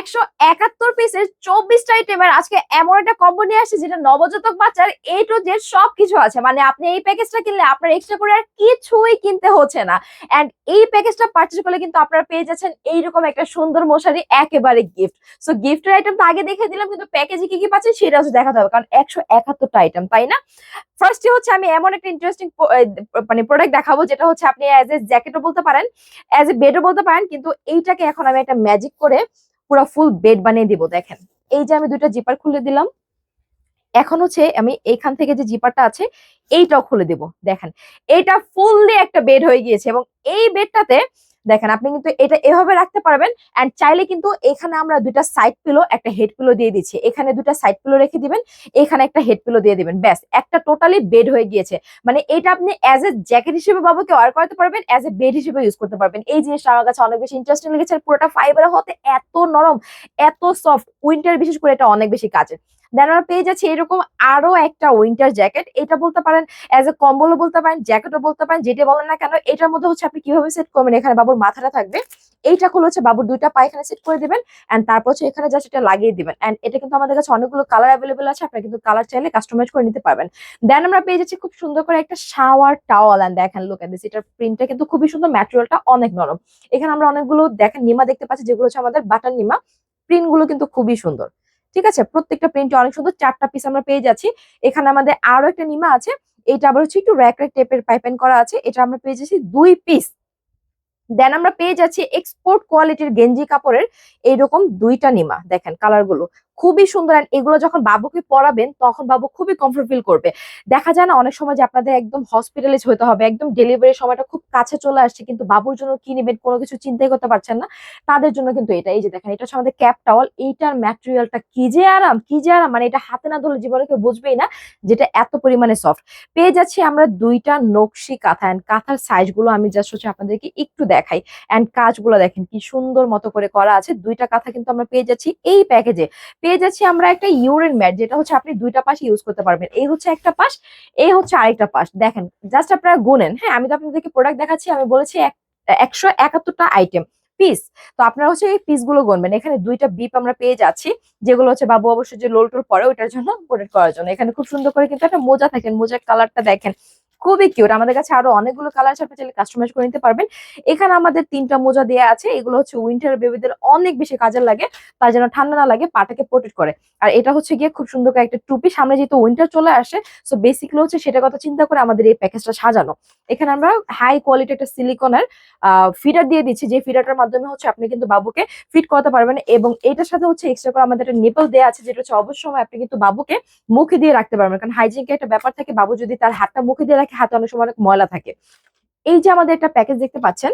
একশো একাত্তর পিসের চব্বিশটা আইটেমের আজকে এমন একটা কম্বো নিয়ে আসছে যেটা নবজাতক বাচ্চার এ টু জেড সব কিছু আছে। মানে আপনি এই প্যাকেজটা কিনলে আপনার এক্সট্রা করে আর কিছুই কিনতে হচ্ছে না। এন্ড এই প্যাকেজটা পারচেজ করলে কিন্তু আপনারা পেয়ে যাচ্ছেন এইরকম একটা সুন্দর মশারি, একেবারে গিফট সো গিফটের আইটেম তো আগে দেখে দিলাম, কিন্তু প্যাকেজে কি কি পাচ্ছেন সেটা হচ্ছে দেখাতে হবে, কারণ একশো একাত্তরটা আইটেম তাই না? ফার্স্টে হচ্ছে আমি এমন একটা ইন্টারেস্টিং মানে প্রোডাক্ট দেখাবো, যেটা হচ্ছে আপনি অ্যাজ এ জ্যাকেটও বলতে পারেন অ্যাজ এ বেডও বলতে পারেন, কিন্তু এইটাকে এখন আমি একটা ম্যাজিক করে পুরো ফুল বেড বানিয়ে দিব, দেখেন। এই যে আমি দুইটা জিপার খুলে দিলাম, এখন হচ্ছে আমি এখান থেকে যে জিপারটা আছে, এইটাও খুলে দিব, দেখেন। এইটা ফুললি একটা বেড হয়ে গিয়েছে এবং এই বেডটাতে দেখেন, আপনি কিন্তু এটা এভাবে রাখতে পারবেন এন্ড চাইলে কিন্তু এখানে আমরা দুইটা সাইড পিলো একটা হেড পিলো দিয়ে দিচ্ছি। এখানে দুটা সাইড পিলো রেখে দিবেন, এখানে একটা হেড পিলো দিয়ে দিবেন। ব্যাস, একটা টোটালি বেড হয়ে গিয়েছে। মানে এটা আপনি অ্যাজ এ জ্যাকেট হিসেবে বাবুকে ওয়ার করতে পারবেন অ্যাজ এ বেড হিসেবে ইউজ করতে পারবেন। এই জিনিসটা আমার কাছে অনেক বেশি ইন্টারেস্টিং লেগেছে। পুরোটা ফাইবার হতে এত নরম, এত সফট উইন্টার বিশেষ করে এটা অনেক বেশি কাজের দেন আমরা পেয়ে যাচ্ছি এরকম আরও একটা উইন্টার জ্যাকেট এটা বলতে পারেন অ্যাজ এ কম্বলও বলতে পারেন জ্যাকেটও বলতে পারেন, যেটা বলেন না কেন, এটার মধ্যে হচ্ছে আপনি কীভাবে সেট করবেন? এখানে বাবুর মাথাটা থাকবে। এইটা খুলে হচ্ছে বাবুর দুইটা পা এখানে সেট করে দিবেন এন্ড তারপর হচ্ছে এখানে জাস্ট এটা লাগিয়ে দিবেন। এন্ড এটা কিন্তু আমাদের কাছে অনেকগুলো কালার অ্যাভেলেবেল আছে, আপনারা কিন্তু কালার চাইলে কাস্টমাইজ করে নিতে পারবেন। দেন আমরা পেয়ে যাচ্ছি খুব সুন্দর করে একটা শাওয়ার টাওয়াল এন্ড দেখেন লোক এন্ড এটার প্রিন্টটা কিন্তু খুবই সুন্দর ম্যাটেরিয়ালটা অনেক নরম। এখানে আমরা অনেকগুলো, দেখেন, নিমা দেখতে পাচ্ছি, যেগুলো হচ্ছে আমাদের বাটার নিমা। প্রিন্টগুলো কিন্তু খুবই সুন্দর। ঠিক আছে? প্রত্যেকটা প্রিন্টে অনেক সুন্দর চারটা পিস আমরা পেয়ে যাচ্ছি। এখানে আমাদের আরও একটা নিমা আছে। এটা আবার হচ্ছে একটু র্যাক র্যাক টেপের পাইপেন করা আছে। এটা আমরা পেয়ে যাচ্ছি দুই পিস দেন আমরা পেয়ে যাচ্ছি এক্সপোর্ট কোয়ালিটির গেঞ্জি কাপড়ের। এইরকম দুইটা নিমা। দেখেন কালারগুলো। খুবই সুন্দর and এগুলো যখন বাবুকে পরাবেন তখন বাবু খুবই কমফোর্ট ফিল করবে। দেখা যায় না অনেক সময় যে আপনাদের একদম হসপিটালাইজ হতে হবে, একদম ডেলিভারির সময়টা খুব কাছে চলে আসছে, কিন্তু বাবুর জন্য কি নেবেন, কোনো কিছু চিন্তাই করতে পারছেন না। তাদের জন্য কিন্তু এটা, এই যে দেখেন, এটা আমাদের ক্যাপ টাওয়াল এইটার ম্যাটেরিয়ালটা কি যে আরাম, কি যে আরাম মানে এটা হাতে না ধরলে জীবনে কেউ বুঝবেই না যেটা এত পরিমাণে সফট পেয়ে যাচ্ছি আমরা দুইটা নকশি কাঁথা অ্যান্ড কাঁথার সাইজগুলো আমি জাস্ট হচ্ছে আপনাদেরকে একটু দেখাই। অ্যান্ড কাজগুলো দেখেন, কি সুন্দর মতো করে করা আছে। দুইটা কাঁথা কিন্তু আমরা পেয়ে যাচ্ছি এই প্যাকেজে পেয়ে যাচ্ছি আমরা একটা ইউরিন ম্যাট যেটা হচ্ছে আপনি দুইটা পাশ ইউজ করতে পারবেন। এই হচ্ছে একটা পাশ, এই হচ্ছে আরেকটা পাশ। দেখেন জাস্ট আপনারা গুনেন। হ্যাঁ আমি তো আপনাদেরকে প্রোডাক্ট দেখাচ্ছি, আমি বলেছি এক- একশো একাত্তরটা আইটেম পিস তো আপনারা হচ্ছে এই পিসগুলো গুনবেন। এখানে দুইটা বিপ আমরা পেয়ে যাচ্ছি, যেগুলো হচ্ছে বাবু অবশ্যই যে লোল টোল পরে, ওইটার জন্য প্রোটেক্ট করার জন্য। এখানে খুব সুন্দর করে কিন্তু একটা মোজা থাকেন, মোজার কালারটা দেখেন। খুবই কিউট আমাদের কাছে আরও অনেকগুলো কালার আছে, আপনি চাইলে কাস্টমাইজ করে নিতে পারবেন। এখানে আমাদের তিনটা মোজা দেওয়া আছে, এগুলো হচ্ছে উইন্টার বেবিদের অনেক বেশি কাজে লাগে, তার যেন ঠান্ডা না লাগে, পাটাকে প্রোটেক্ট করে। আর এটা হচ্ছে গিয়ে খুব সুন্দর একটা টুপি, সামনে যেহেতু উইন্টার চলে আসে সো বেসিকলি হচ্ছে সেটা কথা চিন্তা করে আমাদের এই প্যাকেজটা সাজানো। এখানে আমরা হাই কোয়ালিটি একটা সিলিকনের ফিডার দিয়ে দিচ্ছি, যে ফিডারটার মাধ্যমে হচ্ছে আপনি কিন্তু বাবুকে ফিট করাতে পারবেন এবং এটার সাথে হচ্ছে এক্সট্রা করে আমাদের একটা নেপল দেওয়া আছে, যেটা হচ্ছে অবশ্যই আপনি কিন্তু বাবুকে মুখে দিয়ে রাখতে পারবেন। কারণ হাইজিনকে একটা ব্যাপার থাকে, বাবু যদি তার হাতটা মুখে দিয়ে হাতে অনেক সময় অনেক ময়লা থাকে। এই যে আমাদের একটা প্যাকেজ দেখতে পাচ্ছেন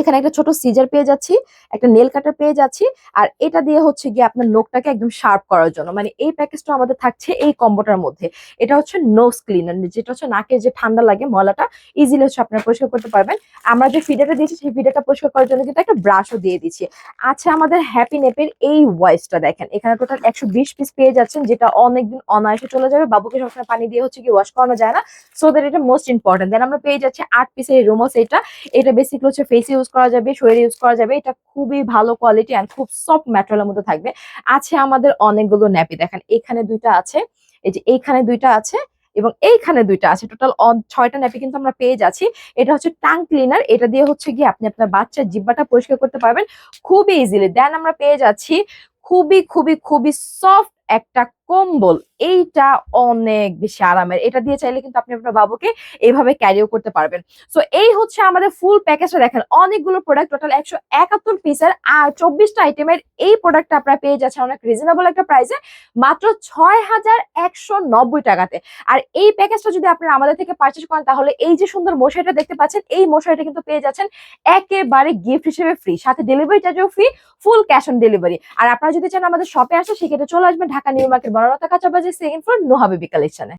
এখানে একটা ছোট সিজার পেয়ে যাচ্ছি, একটা নেল কাটার পেয়ে যাচ্ছি, আর এটা দিয়ে হচ্ছে গিয়ে আপনার নোকটাকে একদম শার্প করার জন্য। মানে এই প্যাকেজটা আমাদের থাকছে এই কম্বোটার মধ্যে। এটা হচ্ছে নোজ ক্লিনার যেটা হচ্ছে নাকের যে ঠান্ডা লাগে ময়লাটা ইজিলি হচ্ছে আপনারা পরিষ্কার করতে পারবেন। আমরা যে ফিডারটা দিয়েছি, সেই ফিডারটা পরিষ্কার করার জন্য কিন্তু একটা ব্রাশও দিয়ে দিচ্ছি। আচ্ছা আমাদের হ্যাপি নেপের এই ওয়াইসটা দেখেন। এখানে টোটাল একশো বিশ পিস পেয়ে যাচ্ছেন, যেটা অনেকদিন অনায়াসে চলে যাবে। বাবুকে সবসময় পানি দিয়ে হচ্ছে কি ওয়াশ করানো যায় না। সো দ্যাট এটা মোস্ট ইম্পর্টেন্ট দেন আমরা পেয়ে যাচ্ছি আট পিসের এই রুমোস এটা। এটা বেসিকলি হচ্ছে ফেসে ইউজ করা যাবে শরীরে ইউজ করা যাবে। এটা খুবই ভালো কোয়ালিটি অ্যান্ড খুব সফট ম্যাটেরিয়ালের মধ্যে থাকবে। আছে আমাদের অনেকগুলো ন্যাপি দেখেন এখানে দুইটা আছে, এই যে এইখানে দুইটা আছে এবং এইখানে দুইটা আছে। টোটাল ছয়টা ন্যাপি কিন্তু আমরা পেয়ে যাচ্ছি। এটা হচ্ছে টাং ক্লিনার এটা দিয়ে হচ্ছে গিয়ে আপনি আপনার বাচ্চার জিব্বাটা পরিষ্কার করতে পারবেন। খুবই ইজিলি দেন আমরা পেয়ে যাচ্ছি খুবই খুবই খুবই সফট একটা কম্বল, এইটা অনেক বেশি আরামের। এটা দিয়ে চাইলে কিন্তু আপনি আপনার বাবুকে এইভাবে ক্যারিও করতে পারবেন। সো এই হচ্ছে আমাদের ফুল প্যাকেজটা দেখেন। অনেকগুলো প্রোডাক্ট টোটাল একশো একাত্তর পিসের আর চব্বিশটা আইটেমের এই প্রোডাক্টটা আপনারা পেয়ে যাচ্ছেন অনেক রিজনেবল একটা প্রাইসে মাত্র ছয় হাজার একশো নব্বই টাকাতে। আর এই প্যাকেজটা যদি আপনারা আমাদের থেকে পারচেস করেন, তাহলে এই যে সুন্দর মশারিটা দেখতে পাচ্ছেন, এই মশারিটা কিন্তু পেয়ে যাচ্ছেন একেবারে গিফট হিসেবে ফ্রি সাথে ডেলিভারি চার্জও free full cash on delivery আর আপনারা যদি চান আমাদের শপে আসে, সেক্ষেত্রে চলে আসবেন ঢাকা নিউ মার্কেট বড়রাতা কাঁচাবাজার সেকেন্ড ফ্লোর নোহাবিবি কালেকশনে